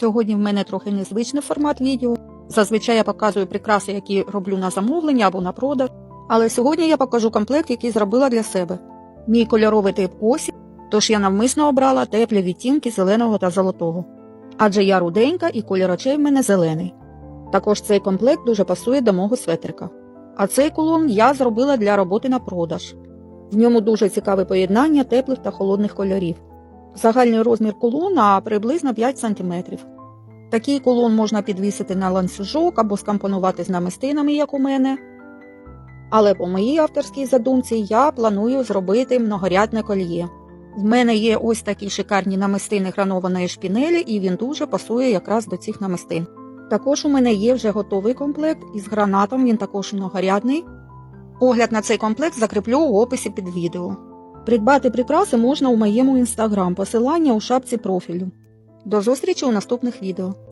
Сьогодні в мене трохи незвичний формат відео. Зазвичай я показую прикраси, які роблю на замовлення або на продаж. Але сьогодні я покажу комплект, який зробила для себе. Мій кольоровий тип осі, тож я навмисно обрала теплі відтінки зеленого та золотого. Адже я руденька і колір очей в мене зелений. Також цей комплект дуже пасує до мого светрика. А цей кулон я зробила для роботи на продаж. В ньому дуже цікаве поєднання теплих та холодних кольорів. Загальний розмір кулона приблизно 5 см. Такий кулон можна підвісити на ланцюжок або скомпонувати з намистинами, як у мене. Але по моїй авторській задумці я планую зробити многорядне кольє. В мене є ось такі шикарні намистини гранованої шпінелі, і він дуже пасує якраз до цих намистин. Також у мене є вже готовий комплект із гранатом, він також многорядний. Огляд на цей комплект закріплю у описі під відео. Придбати прикраси можна у моєму інстаграм, посилання у шапці профілю. До зустрічі у наступних відео.